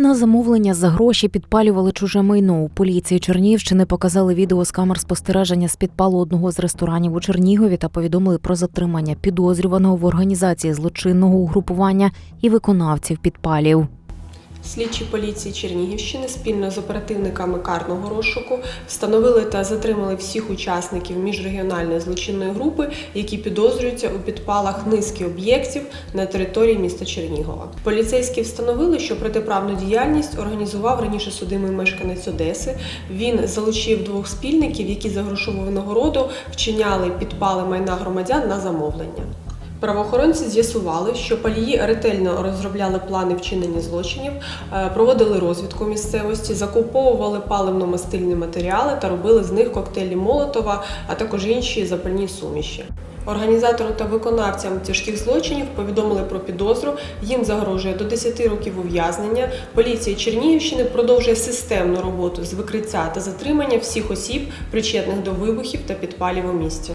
На замовлення за гроші підпалювали чуже майно. У поліції Чернігівщини показали відео з камер спостереження з підпалу одного з ресторанів у Чернігові та повідомили про затримання підозрюваного в організації злочинного угрупування і виконавців підпалів. Слідчі поліції Чернігівщини спільно з оперативниками карного розшуку встановили та затримали всіх учасників міжрегіональної злочинної групи, які підозрюються у підпалах низки об'єктів на території міста Чернігова. Поліцейські встановили, що протиправну діяльність організував раніше судимий мешканець Одеси. Він залучив двох спільників, які за грошову винагороду вчиняли підпали майна громадян на замовлення. Правоохоронці з'ясували, що палії ретельно розробляли плани вчинення злочинів, е, проводили розвідку місцевості, закуповували паливно-мастильні матеріали та робили з них коктейлі Молотова, а також інші запальні суміші. Організатору та виконавцям тяжких злочинів повідомили про підозру. Їм загрожує до 10 років ув'язнення. Поліція Чернігівщини продовжує системну роботу з викриття та затримання всіх осіб, причетних до вибухів та підпалів у місті.